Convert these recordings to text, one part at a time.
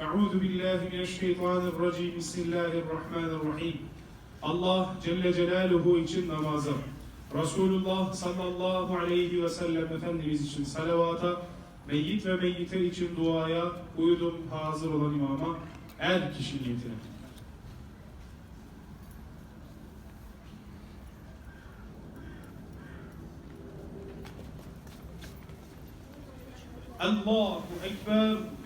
Euzu billahi mineşşeytanirracim. Bismillahirrahmanirrahim. Allah Celle Celaluhu için namaza, Resulullah sallallahu aleyhi ve sellem Efendimiz için salavata, meyyit ve meyyite için duaya, uyudum hazır olan imama, er kişi niyetine. Allahu Ekber.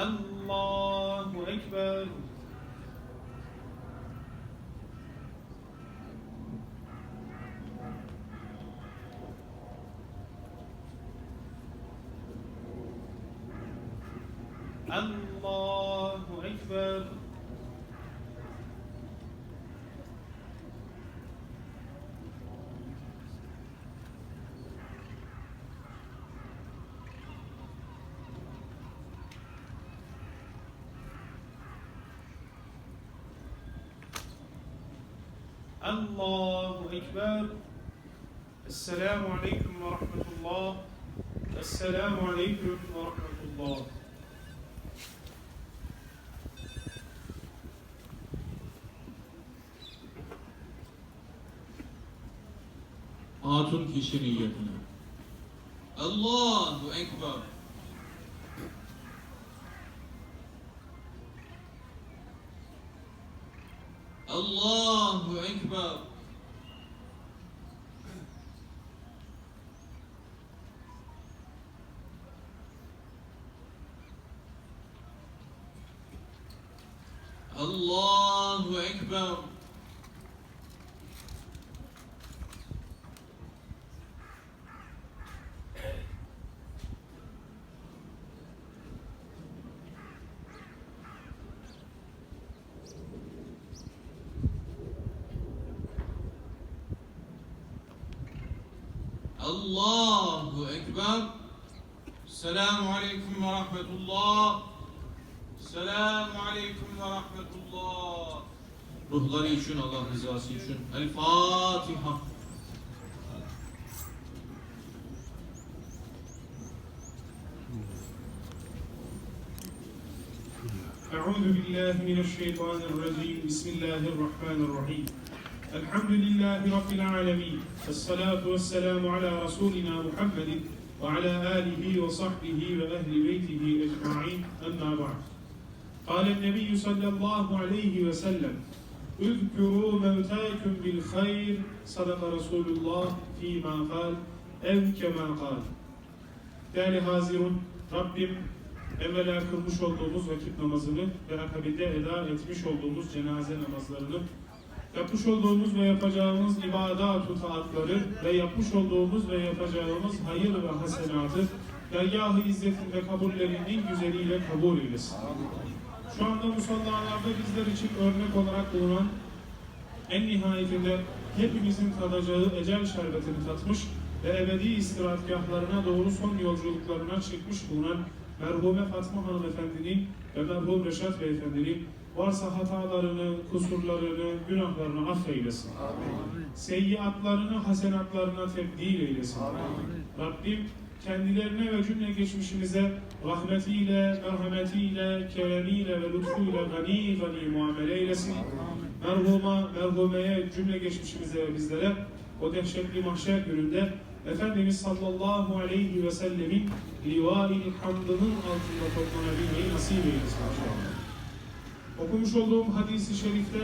Allahu Ekber. Allahu Ekber. Allahu Ekber. Esselamu Aleyküm ve Rahmetullah. Esselamu Aleyküm ve Rahmetullah. Hatun kişi. Allahu Ekber. Allahu Ekber. Allahu Ekber. Allahu Ekber. Selamu Aleyküm ve Rahmetullah. Selamu Aleyküm ve Rahmetullah. Ruhları için, Allah rızası için. El Fatiha. أعوذ بالله من الشيطان الرجيم بسم الله الرحمن الرحيم الحمد لله رب العالمين الصلاة والسلام على رسولنا محمد وعلى آله وصحبه وأهل بيته أجمعين أما بعد قال النبي صلى الله عليه وسلم اذكروا موتاكم بالخير صدق رسول الله فيما قال أو كما قال Değerli Hazirun, Rabbim evvela kılmış olduğumuz vakit namazını ve akabinde eda etmiş olduğumuz cenaze namazlarını, yapmış olduğumuz ve yapacağımız ibadat-ı ve yapmış olduğumuz ve yapacağımız hayır ve hasenatı dergâh-ı izzetin ve kabullerinin güzeliyle kabul eylesin. Şu anda musallalarda bizler için örnek olarak bulunan en nihayetinde hepimizin tadacağı ecel şerbetini tatmış ve ebedi istirahatgahlarına doğru son yolculuklarına çıkmış bulunan merhume Fatma Hanımefendinin ve merhum Reşat Beyefendinin varsa hatalarını, kusurlarını, günahlarını affeylesin. Seyyiatlarını hasenatlarına tebdil eylesin. Rabbim kendilerine ve cümle geçmişimize rahmetiyle, merhametiyle, keremiyle ve lütfuyla gani gani muamele eylesin. Merhuma, merhumeye, cümle geçmişimize ve bizlere o dehşetli mahşer gününde Efendimiz sallallahu aleyhi ve sellemin liva-i hamdının altında toplanabilmeyi nasip eylesin inşallah. Okumuş olduğum hadisi şerifte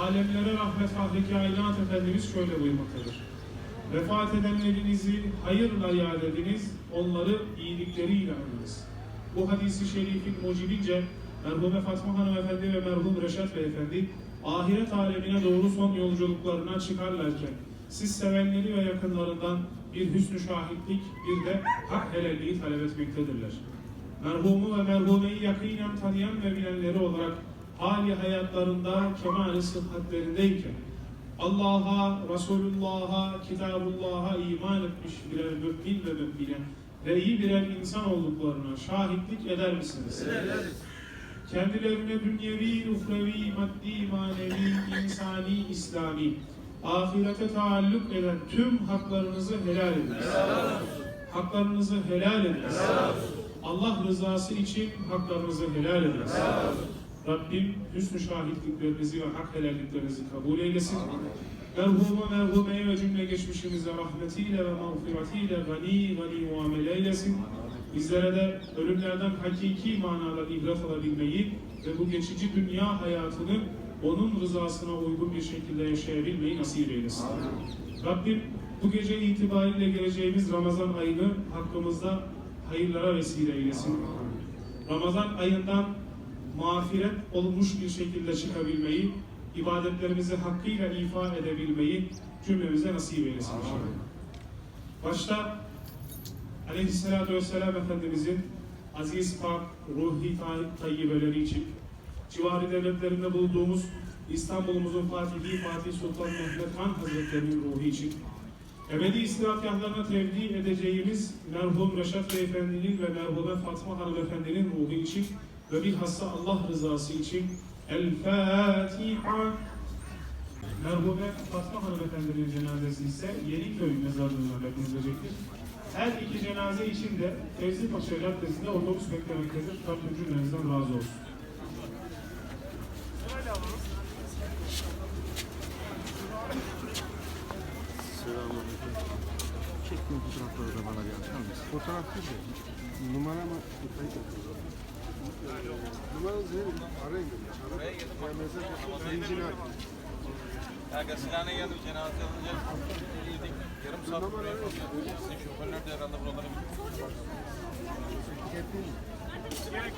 alemlere rahmet fahri kainat Efendimiz şöyle buyurmaktadır. Vefat edenlerinizi hayırla yad ediniz, onları iyilikleriyle anınız. Bu hadisi şerifin mucibince merhume Fatma Hanımefendi ve merhum Reşat Beyefendi ahiret alemine doğru son yolculuklarına çıkarlarken siz sevenleri ve yakınlarından bir hüsnü şahitlik, bir de hak helalliği talep etmektedirler. Merhumu ve merhumeyi yakinen tanıyan ve bilenleri olarak hali hayatlarında kemal-i sıhhatlerindeyken Allah'a, Resulullah'a, Kitabullah'a iman etmiş birer mümin ve mümine ve iyi birer insan olduklarına şahitlik eder misiniz? Kendilerine dünyevi, uhrevi, maddi, manevi, insani, İslami ahirete taalluk eden tüm haklarınızı helal ediniz. Haklarınızı helal ediniz. Allah rızası için haklarınızı helal ediniz. Rabbim hüsnü şahitliklerinizi ve hak helalliklerinizi kabul eylesin. Merhumu merhumeye ve cümle geçmişimize rahmetiyle ve mağfiretiyle gani gani muamele eylesin. Bizlere de ölümlerden hakiki manada ibret alabilmeyi ve bu geçici dünya hayatını onun rızasına uygun bir şekilde yaşayabilmeyi nasip eylesin. Rabbim bu gece itibariyle geleceğimiz Ramazan ayını hakkımızda hayırlara vesile eylesin. Ramazan ayından mağfiret olmuş bir şekilde çıkabilmeyi, ibadetlerimizi hakkıyla ifa edebilmeyi cümlemize nasip eylesin. Başta Aleyhisselatü Vesselam Efendimizin aziz pak, ruhi tay- tayyibeleri için civarı devletlerinde bulunduğumuz İstanbul'umuzun Fatihi Fatih Sultan Mehmet Han Hazretleri'nin ruhu için ebedi istirahatgahlarına tevdi edeceğimiz merhum Reşat Beyefendi'nin ve merhume Fatma Hanımefendi'nin ruhu için ve bilhassa Allah rızası için El Fatiha Merhume Fatma Hanımefendi'nin cenazesi ise Yeniköy mezarlığına defnedilecektir. Her iki cenaze için de Fevzi Paşa Caddesi'nde otobüs beklemektedir. Rabbim cümlenizden razı olsun. Selamünaleyküm. Çektiğin fotoğrafları da bana bir atar mısın? Fotoğraf değil de numara mı? Numaranızı. Arayın. Ya mesaj atın. Ya Gasilhane'ye geldim cenaze alınca iyiydik. Yarım saat buraya şoförler de herhalde buralara gidiyor. Etiketleyeyim mi? Evet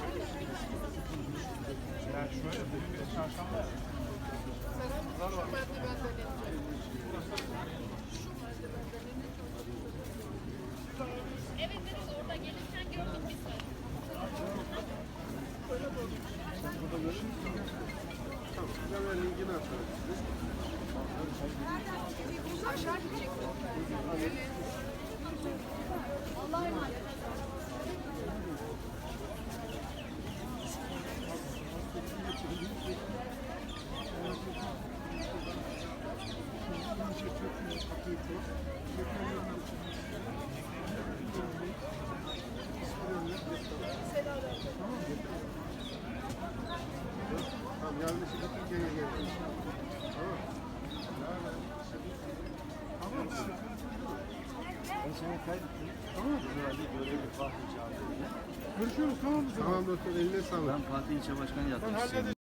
linkini atarım size. Tamam. Yarın işi bitince geri gelin. Tamam. Ben seni kaydettim. Tamam. Görüşürüz tamam mı? Tamam doktor eline sağlık. Ben Fatih İlçe Başkanı Ben yardımcısıyım. halledeceğim.